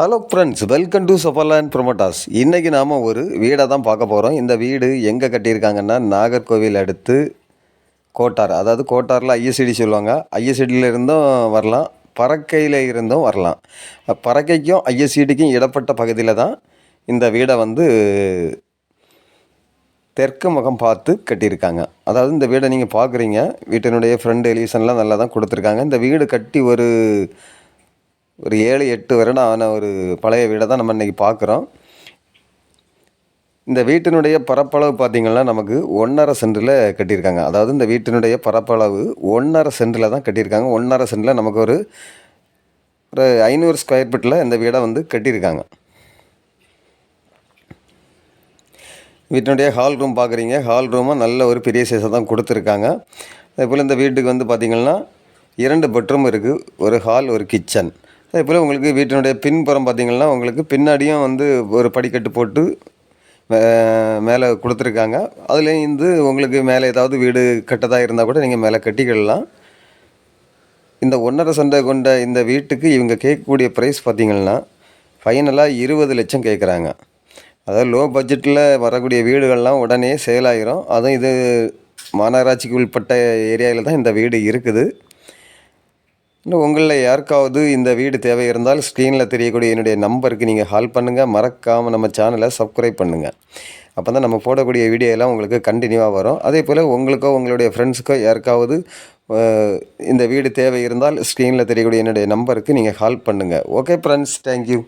Hello friends welcome to Saferland promoters இன்றைக்கி நாம் ஒரு வீடை தான் பார்க்க போகிறோம் இந்த வீடு எங்கே கட்டியிருக்காங்கன்னா நாகர்கோவில் அடுத்து கோட்டார். அதாவது கோட்டாரில் ஐஎஸ்சிடி சொல்லுவாங்க. ஐஎஸ்சிடியில் இருந்தும் வரலாம். பறக்கையில் இருந்தும் வரலாம். பறக்கைக்கும் ஐஎஸ்சிடிக்கும் இடப்பட்ட பகுதியில் தான் இந்த வீடை வந்து தெற்கு முகம் பார்த்து கட்டியிருக்காங்க. அதாவது இந்த வீடை நீங்கள் பார்க்குறீங்க. வீட்டினுடைய ஃப்ரண்ட் எலிவேஷன்லாம் நல்லா தான் கொடுத்துருக்காங்க. இந்த வீடு கட்டி ஒரு ஒரு ஏழு எட்டு வருடம் ஆன ஒரு பழைய வீடை தான் நம்ம இன்றைக்கி பார்க்குறோம். இந்த வீட்டினுடைய பரப்பளவு பார்த்திங்கன்னா நமக்கு ஒன்றரை சென்டில் கட்டியிருக்காங்க. அதாவது இந்த வீட்டினுடைய பரப்பளவு ஒன்றரை சென்டில் தான் கட்டியிருக்காங்க. ஒன்றரை சென்டில் நமக்கு ஒரு ஒரு ஐநூறு ஸ்கொயர் ஃபீட்டில் இந்த வீடை வந்து கட்டியிருக்காங்க. வீட்டினுடைய ஹால் ரூம் பார்க்குறீங்க. ஹால் ரூமும் நல்ல ஒரு பெரிய சைஸை தான் கொடுத்துருக்காங்க. அதே போல் இந்த வீட்டுக்கு வந்து பார்த்திங்கன்னா இரண்டு பெட்ரூம் இருக்குது ஒரு ஹால் ஒரு கிச்சன் அதே போல் உங்களுக்கு வீட்டினுடைய பின்புறம் பார்த்திங்கன்னா உங்களுக்கு பின்னாடியும் வந்து ஒரு படிக்கட்டு போட்டு மேலே கொடுத்துருக்காங்க. அதுலேயும் வந்து உங்களுக்கு மேலே ஏதாவது வீடு கட்டதாக இருந்தால் கூட நீங்கள் மேலே கட்டிக்கிடலாம். இந்த ஒன்றரை சண்டை கொண்ட இந்த வீட்டுக்கு இவங்க கேட்கக்கூடிய ப்ரைஸ் பார்த்திங்கன்னா ஃபைனலாக இருபது லட்சம் கேட்குறாங்க. அதாவது லோ பட்ஜெட்டில் வரக்கூடிய வீடுகள்லாம் உடனே சேல் ஆகிரும் அதுவும் இது மாநகராட்சிக்கு உள்பட்ட ஏரியாவில் தான் இந்த வீடு இருக்குது. இன்னும் உங்களில் யாருக்காவது இந்த வீடு தேவை இருந்தால் ஸ்க்ரீனில் தெரியக்கூடிய என்னுடைய நம்பருக்கு நீங்கள் கால் பண்ணுங்கள் மறக்காமல் நம்ம சேனலை சப்ஸ்கிரைப் பண்ணுங்கள் அப்போ தான் நம்ம போடக்கூடிய வீடியோ எல்லாம் உங்களுக்கு கண்டினியூவாக வரும். அதே போல் உங்களுக்கோ உங்களுடைய ஃப்ரெண்ட்ஸுக்கோ யாருக்காவது இந்த வீடு தேவை இருந்தால் ஸ்க்ரீனில் தெரியக்கூடிய என்னுடைய நம்பருக்கு நீங்கள் கால் பண்ணுங்கள் ஓகே ஃப்ரெண்ட்ஸ் தேங்க்யூ